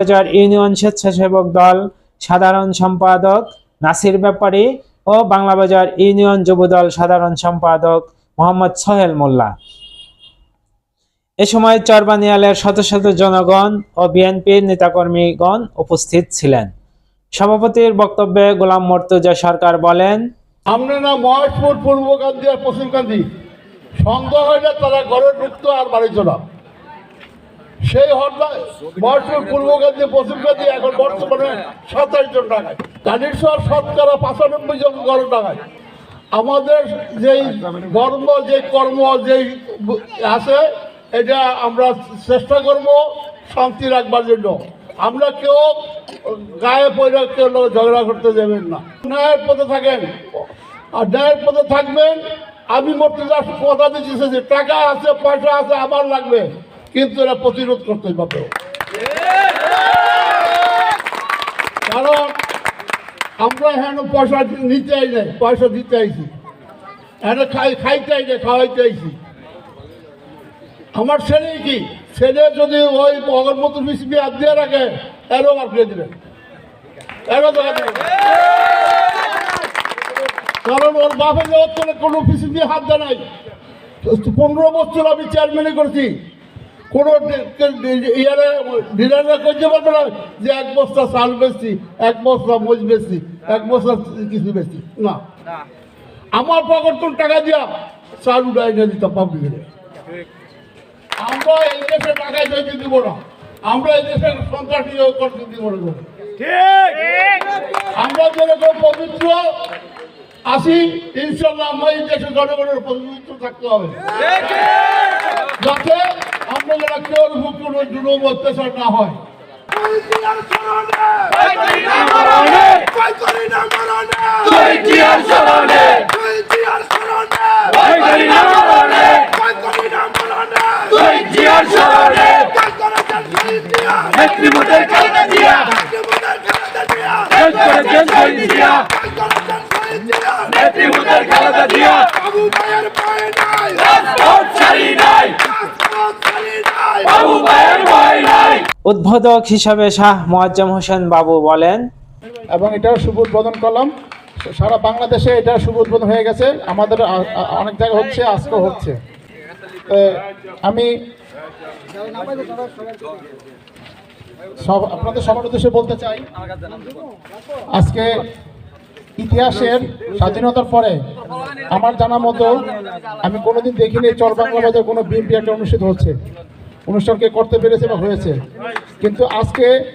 বাজার ইউনিয়ন স্বেচ্ছাসেবক দল, সাধারণ সম্পাদক, নাসির ব্যাপারী ও বাংলাবাজার ইউনিয়ন যুবদল সাধারণ সম্পাদক মোহাম্মদ সোহেল মোল্লা। এ সময় চরবানিয়ালের শত শত জনগণ ও বিএনপির নেতাকর্মীগণ উপস্থিত ছিলেন। সভাপতির বক্তব্যে গোলাম মর্তুজা সরকার বলেন আমরা না মহেশপুর পূর্বকান্দি আর পশ্চিমকান্দি সন্দেহ হইলে তারা ঘরে ঢুকতো আর বাড়িত না সেই হত্যা মহেশপুর পূর্বকান্দি পশ্চিমকান্দি এখন বর্তমানে সাতাশ জন টাকায় কানিশ্বর শতকরা পঁচানব্বই জন ঘরে টাকায় আমাদের যেই ধর্ম যে কর্ম, যেই আছে, এটা আমরা চেষ্টা করব শান্তি রাখবার জন্য। আমরা কেউ গায়ে পয়লা কেউ ঝগড়া করতে দেবেন না। ন্যায়ের পথে থাকেন। আর ন্যায়ের পথে থাকবেন, আমি মর্তুদার কথা দিচ্ছি যে টাকা আছে, পয়সা আছে, আমার লাগবে। কিন্তু এরা প্রতিরোধ করতে পারবে। কারণ আমরা হ্যাঁ পয়সা নিতে আই নাই, পয়সা দিতে আইছি। হ্যাঁ খাই, খাইতে আই নাই, খাওয়াইতে আইছি। আমার ছেলে কি? ছেলে যদি ওই অগরমতো মিশবি হাত দিয়ে রাখে, এরও মার ফিরে দিবেন এরও কারণ ওর বাপের করে কোনো পিসি দিয়ে হাত দেয় নাই। পনেরো বছর আমি চেয়ারম্যানই করছি। কোনো ইয়ারে ডিলাররা করতে পারবে না যে এক বস্তা চাল বেচছি এক বস্তা মজ বেচছি এক বস্তা কিছু বেশি না। আমার পকেট টাকা দিয়া চাল উঠাই নিয়ে দিতাম পাবলিকের আমরা এই দেশে টাকা চাইতে দিব না। আমরা এই দেশের সন্ত্রাসী করতে দিব না। আমরা যেরকম পবিত্র আসি ইনশাল্লাহ আমরা এই দেশের জনগণের পবিত্র থাকতে হবে। যাতে আমরা কেউ কোনো জুলুম অত্যাচার না হয়। দিয়া শেষ করেছেন শহীদ দিয়া নেতৃত্বের কালকে দিয়া। রাজপথ ছাড়ি নাই বাবু ভাইয়ের ভয় নাই উদ্বোধক হিসাবে শাহ মোয়াজ্জম হোসেন বাবু বলেন এবং এটার শুভ উদ্বোধন করলাম। সারা বাংলাদেশে এটা শুভ উদ্বোধন হয়ে গেছে। আমাদের অনেক জায়গায় হচ্ছে আজকেও হচ্ছে। আমি সব আপনাদের সবার উদ্দেশ্যে বলতে চাই আজকে ইতিহাসের স্বাধীনতার পরে আমার জানা মতো আমি কোনোদিন দেখিনি চর বাংলা বাজার কোনো বিএনপি একটা অনুষ্ঠিত হচ্ছে। অনুষ্ঠানকে করতে পেরেছে বা হয়েছে। কিন্তু আজকে